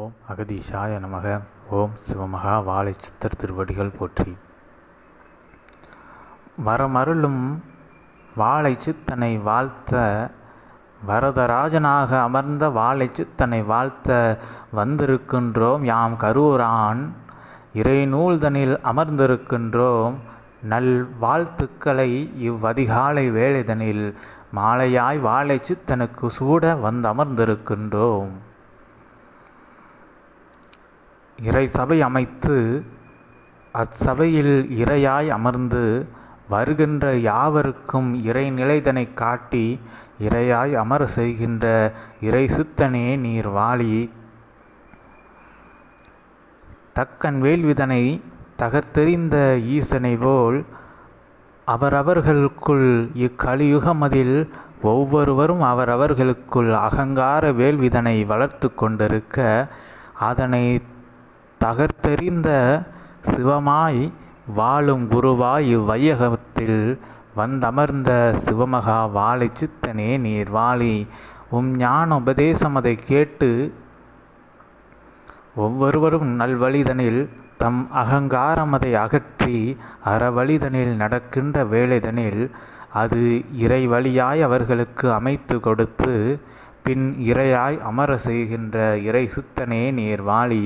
ஓம் அகதீஷாய நமக. ஓம் சிவமகா வாழை சித்தர் திருவடிகள் போற்றி. வரமருளும் வாழை சித்தனை வாழ்த்த வரதராஜனாக அமர்ந்த வாழை சித்தனை வாழ்த்த வந்திருக்கின்றோம் யாம் கரூரான். இறைநூல்தனில் அமர்ந்திருக்கின்றோம் நல் வாழ்த்துக்களை இவ்வதிகாலை வேளைதனில். மாலையாய் வாழை சித்தனுக்கு சூட வந்தமர்ந்திருக்கின்றோம் இறை சபை அமைத்து அச்சபையில் இறையாய் அமர்ந்து வருகின்ற யாவருக்கும் இறைநிலைதனை காட்டி இறையாய் அமர செய்கின்ற இறை சித்தனே நீர் வாழி தக்கன் வேள்விதனை தகர்த்தெறிந்த ஈசனை போல் அவரவர்களுக்குள் இக்கலியுகமதில் ஒவ்வொருவரும் அவரவர்களுக்குள் அகங்கார வேள்விதனை வளர்த்து கொண்டிருக்க அதனை தகர்த்தெறிந்த சிவமாய் வாழும் குருவாய் இவ்வையகத்தில் வந்தமர்ந்த சிவமகா வாழை சித்தனே நீர் வாழி உம் ஞான உபதேசம் அதை கேட்டு ஒவ்வொருவரும் நல்வழிதனில் தம் அகங்காரமதை அகற்றி அறவழிதனில் நடக்கின்ற வேலைதனில் அது இறை வழியாய் அவர்களுக்கு அமைத்து கொடுத்து பின் இறையாய் அமர செய்கின்ற இறை சுத்தனே நீர் வாழி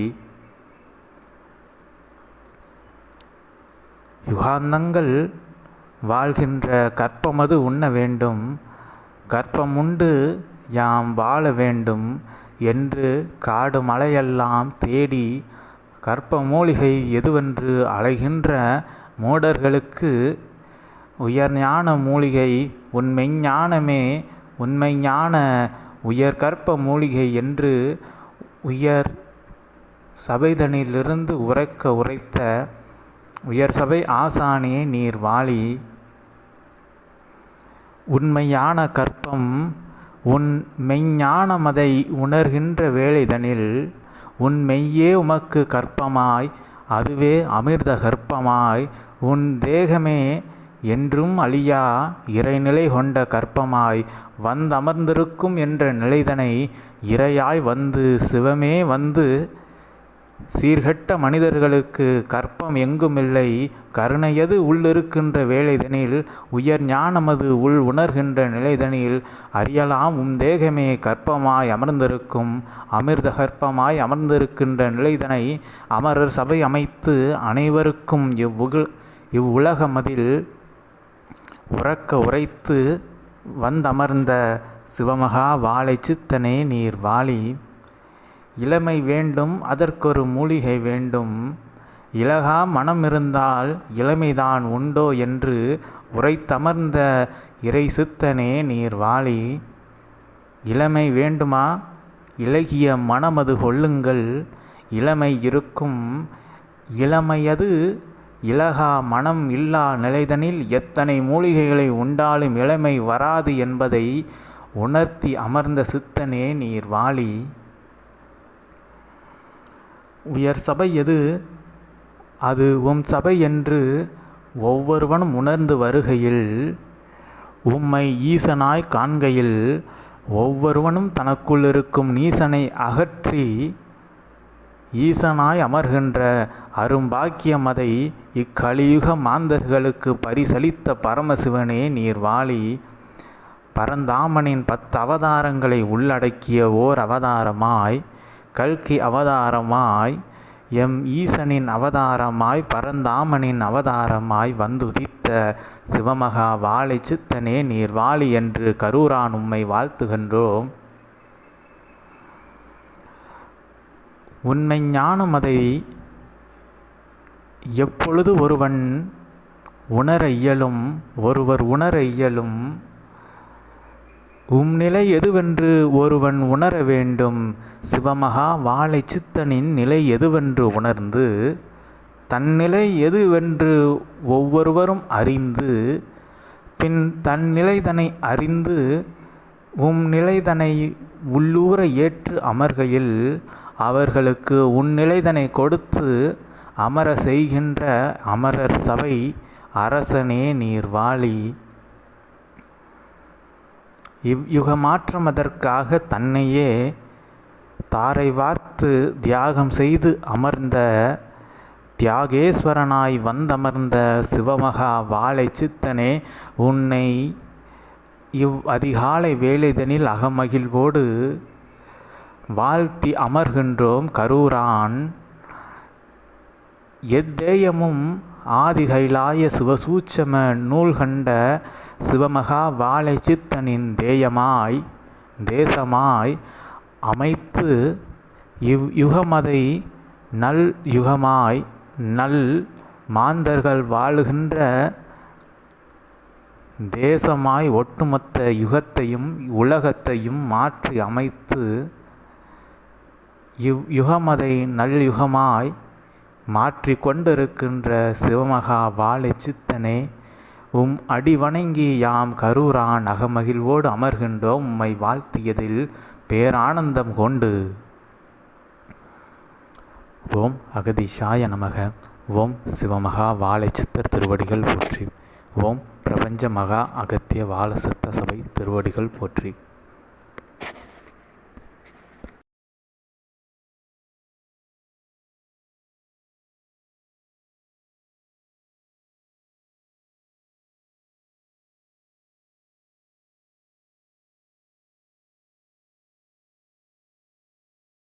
யுகாந்தங்கள் வாழ்கின்ற கற்பமது உண்ண வேண்டும். கற்பமுண்டு யாம் வாழ வேண்டும் என்று காடு மலையெல்லாம் தேடி கற்ப மூலிகை எதுவென்று அலைகின்ற மூடர்களுக்கு உயர்ஞான மூலிகை உண்மை ஞானமே உண்மை ஞான உயர் கற்ப மூலிகை என்று உயர் சபைதனிலிருந்து உரைக்க உரைத்த உயர் சபை ஆசானே நீர் வாழி உண்மையான கற்பம் உன் மெய்ஞானமதை உணர்கின்ற வேளைதனில் உன் மெய்யே உமக்கு கற்பமாய் அதுவே அமிர்த கற்பமாய் உன் தேகமே என்றும் அழியா இறைநிலை கொண்ட கற்பமாய் வந்தமர்ந்திருக்கும் என்ற நிலைதனை இறையாய் வந்து சிவமே வந்து சீர்கெட்ட மனிதர்களுக்கு கற்பம் எங்குமில்லை. கருணையது உள்ளிருக்கின்ற வேலைதனில் உயர் ஞானமது உள் உணர்கின்ற நிலைதனில் அறியலாம் உம் தேகமே கற்பமாய் அமர்ந்திருக்கும். அமிர்த கற்பமாய் அமர்ந்திருக்கின்ற நிலைதனை அமரர் சபை அமைத்து அனைவருக்கும் இவ்வுக இவ்வுலகமதில் உறக்க உரைத்து வந்தமர்ந்த சிவமகா வாழை சித்தனே நீர் வாழி. இளமை வேண்டும் அதற்கொரு மூலிகை வேண்டும். இலகா மனம் இருந்தால் இளமைதான் உண்டோ என்று உரைத்தமர்ந்த இறை சித்தனே நீர் வாழி இளமை வேண்டுமா? இலகிய மனமது கொள்ளுங்கள். இளமை இருக்கும் இளமையது இலகா மனம் இல்லா நிலைதனில் எத்தனை மூலிகைகளை உண்டாலும் இளமை வராது என்பதை உணர்த்தி அமர்ந்த சித்தனே நீர் வாழி உயர் சபை எது? அது உம் சபை என்று ஒவ்வொருவனும் உணர்ந்து வருகையில் உம்மை ஈசனாய் காண்கையில் ஒவ்வொருவனும் தனக்குள் இருக்கும் நீசனை அகற்றி ஈசனாய் அமர்கின்ற அரும்பாக்கியம் அதை இக்கலியுக மாந்தர்களுக்கு பரிசளித்த பரமசிவனே நீர் வாழி பரந்தாமனின் பத்து அவதாரங்களை உள்ளடக்கிய ஓர் அவதாரமாய் கல்கி அவதாரமாய் எம் ஈசனின் அவதாரமாய் பரந்தாமனின் அவதாரமாய் வந்துதித்த சிவமகா வாழை சித்தனே நீர் வாழி என்று கரூரான் உம்மை வாழ்த்துகின்றோம். உண்மை ஞானம் அதை எப்பொழுது ஒருவன் உணர இயலும் ஒருவர் உணர இயலும் உம் நிலை எதுவென்று ஒருவன் உணர வேண்டும்? சிவமகா வாழை சித்தனின் நிலை எதுவென்று உணர்ந்து தன்னிலை எதுவென்று ஒவ்வொருவரும் அறிந்து பின் தன் நிலைதனை அறிந்து உம் நிலைதனை உள்ளூர ஏற்று அமர்கையில் அவர்களுக்கு உன் நிலைதனை கொடுத்து அமர செய்கின்ற அமரர் சபை அரசனே நீர் வாழி இவ்யுக மாற்றம் அதற்காக தன்னையே தாரை வார்த்து தியாகம் செய்து அமர்ந்த தியாகேஸ்வரனாய் வந்தமர்ந்த சிவமகா வாழை சித்தனே உன்னை இவ் அதிகாலை வேலைதனில் அகமகிழ்வோடு வாழ்த்தி அமர்கின்றோம் கரூரான். எத்தேயமும் ஆதிகைலாய சிவசூட்சம நூல்கண்ட சிவமகா வாழை சித்தனின் தேயமாய் தேசமாய் அமைத்து இவ் யுகமதை நல் யுகமாய் நல் மாந்தர்கள் வாழுகின்ற தேசமாய் ஒட்டுமொத்த யுகத்தையும் உலகத்தையும் மாற்றி அமைத்து இவ் யுகமதை நல்யுகமாய் மாற்றி கொண்டிருக்கின்ற சிவமகா வாழை சித்தனே உம் அடி வணங்கி யாம் கரூரான் அகமகிழ்வோடு அமர்கின்றோம். உம்மை வாழ்த்தியதில் பேரானந்தம் கொண்டு. ஓம் அகதிஷாய நமக. ஓம் சிவமகா வாழை சித்தர் திருவடிகள் போற்றி. ஓம் பிரபஞ்ச மகா அகத்திய வாழ சித்த சபை திருவடிகள் போற்றி.